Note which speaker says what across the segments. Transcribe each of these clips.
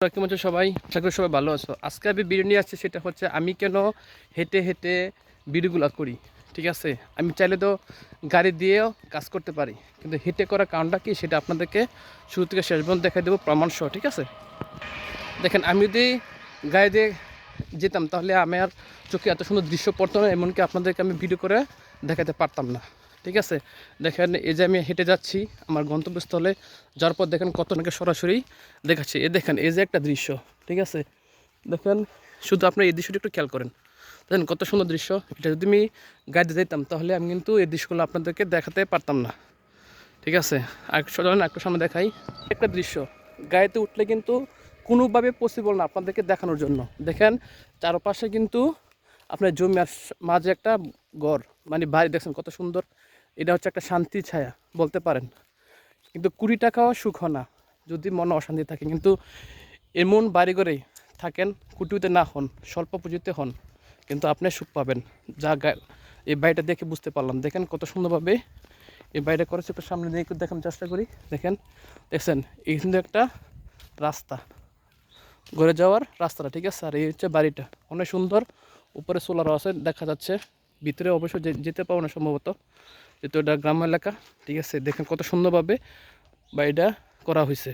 Speaker 1: কেমন আছো সবাই, আশা করি সবাই ভালো আছো। আজকে আমি ভিডিও নিয়ে আসছি, সেটা হচ্ছে আমি কেন হেঁটে হেঁটে ভিডিওগুলো করি, ঠিক আছে? আমি চাইলে তো গাড়ি দিয়েও কাজ করতে পারি, কিন্তু হেঁটে করার কারণটা কি সেটা আপনাদেরকে শুরু থেকে শেষ পর্যন্ত দেখাই দেবো প্রমাণ সহ, ঠিক আছে? দেখেন, আমি যদি গাড়ি দিয়ে যেতাম, তাহলে আমার চোখে এত সুন্দর দৃশ্য পড়তো না, এমনকি আপনাদেরকে আমি ভিডিও করে দেখাতে পারতাম না। ঠিক আছে? দেখেন, এই যে আমি হেঁটে যাচ্ছি আমার গন্তব্যস্থলে যাওয়ার পর দেখেন কত নাকি সরাসরি দেখাচ্ছে। এ দেখেন, এই যে একটা দৃশ্য, ঠিক আছে? দেখেন, শুধু আপনি এই দৃশ্যটি একটু খেয়াল করেন। দেখেন, কত সুন্দর দৃশ্য। এটা যদি আমি গাড়িতে যেতাম তাহলে আমি কিন্তু এই দৃশ্যগুলো আপনাদেরকে দেখাতে পারতাম না। ঠিক আছে? আর চলেন, একটু সামনে দেখাই। একটা দৃশ্য, গাড়িতে উঠলে কিন্তু কোনোভাবে পসিবল না আপনাদেরকে দেখানোর জন্য। দেখেন, চারপাশে কিন্তু আপনার জমি মাঝে একটা গড় মানে বাড়ি দেখছেন কত সুন্দর। এটা হচ্ছে একটা শান্তি ছায়া, বলতে পারেন। কিন্তু কুড়ি টাকাও সুখ না, যদি মনে অশান্তি থাকে। কিন্তু এমন বাড়ি ঘরেই থাকেন, কুটিতে না হন, স্বল্প পুঁজিতে হন, কিন্তু আপনি সুখ পাবেন। যা এই বাড়িটা দেখে বুঝতে পারলাম। দেখেন কত সুন্দরভাবে এই বাড়িটা করেছে, একটু সামনে দিয়ে একটু দেখার চেষ্টা করি। দেখেন, দেখছেন? এই কিন্তু একটা রাস্তা। ঘরে যাওয়ার রাস্তাটা, ঠিক আছে? আর এই হচ্ছে বাড়িটা। অনেক সুন্দর, উপরে সোলারও আছে, দেখা যাচ্ছে। ভিতরে অবশ্য যেতে পারব না সম্ভবত। যেহেতু এটা গ্রাম এলাকা, ঠিক আছে? দেখেন কত সুন্দরভাবে বাড়িটা করা হয়েছে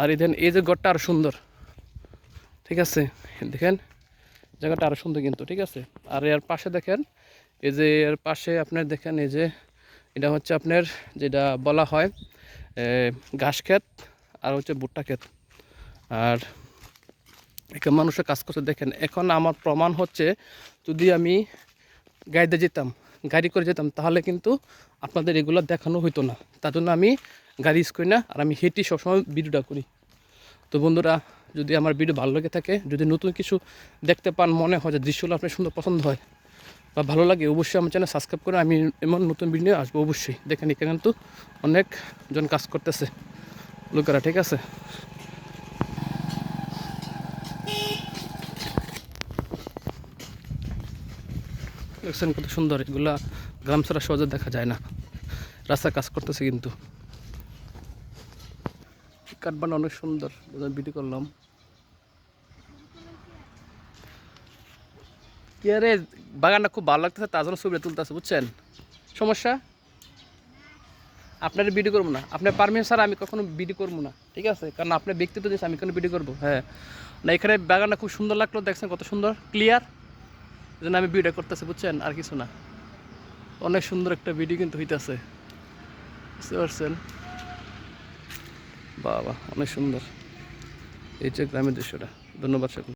Speaker 1: আর এই এই যে ঘরটা আরও সুন্দর, ঠিক আছে? দেখেন, জায়গাটা আরও সুন্দর কিন্তু, ঠিক আছে? আর এর পাশে দেখেন, এই যে এর পাশে আপনার দেখেন, এই যে এটা হচ্ছে আপনার যেটা বলা হয় ঘাস ক্ষেত আর হচ্ছে ভুট্টা ক্ষেত। আর এখানে মানুষের কাজ করতে দেখেন, এখন আমার প্রমাণ হচ্ছে যদি আমি গাড়িতে যেতাম গাড়ি করে যেতাম, তাহলে কিন্তু আপনাদের এগুলো দেখানো হতো না। তার জন্য আমি গাড়ি ইউজ করি না, আর আমি হেঁটে সবসময় ভিডিওটা করি। তো বন্ধুরা, যদি আমার ভিডিও ভালো লেগে থাকে, যদি নতুন কিছু দেখতে পান, মনে হয় যে দৃশ্যগুলো আপনার সুন্দর পছন্দ হয় বা ভালো লাগে, অবশ্যই আমার চ্যানেল সাবস্ক্রাইব করে আমি এমন নতুন ভিডিও আসব অবশ্যই। দেখেন, এখানে কিন্তু অনেক জন কাজ করতেছে। লোকেরা, ঠিক আছে? দেখছেন কত সুন্দর, এগুলা গ্রাম ছাড়া সহজে দেখা যায় না। রাস্তা কাজ করতেছে কিন্তু। কাঠবান অনেক সুন্দর ভিডিও করলাম। কি আরে, বাগানটা খুব ভালো লাগতেছে, তার জন্য ছবিটা তুলতেছে, বুঝছেন? সমস্যা? আপনার ভিডিও করব না। আপনার পারমিশন স্যার আমি কখনো ভিডিও করব না, ঠিক আছে? কারণ আপনার ব্যক্তিত্ব দিয়েছে, আমি কোনো ভিডিও করব? হ্যাঁ। না, এখানে বাগানটা খুব সুন্দর লাগল, দেখছেন কত সুন্দর? ক্লিয়ার জন্য আমি ভিডিও করতেছি, বুঝছেন? আর কিছু না। অনেক সুন্দর একটা ভিডিও কিন্তু হইতেছে। বুঝতে পারছেন? বাবা, অনেক সুন্দর। এই যে গ্রামের দৃশ্যটা। ধন্যবাদ সকল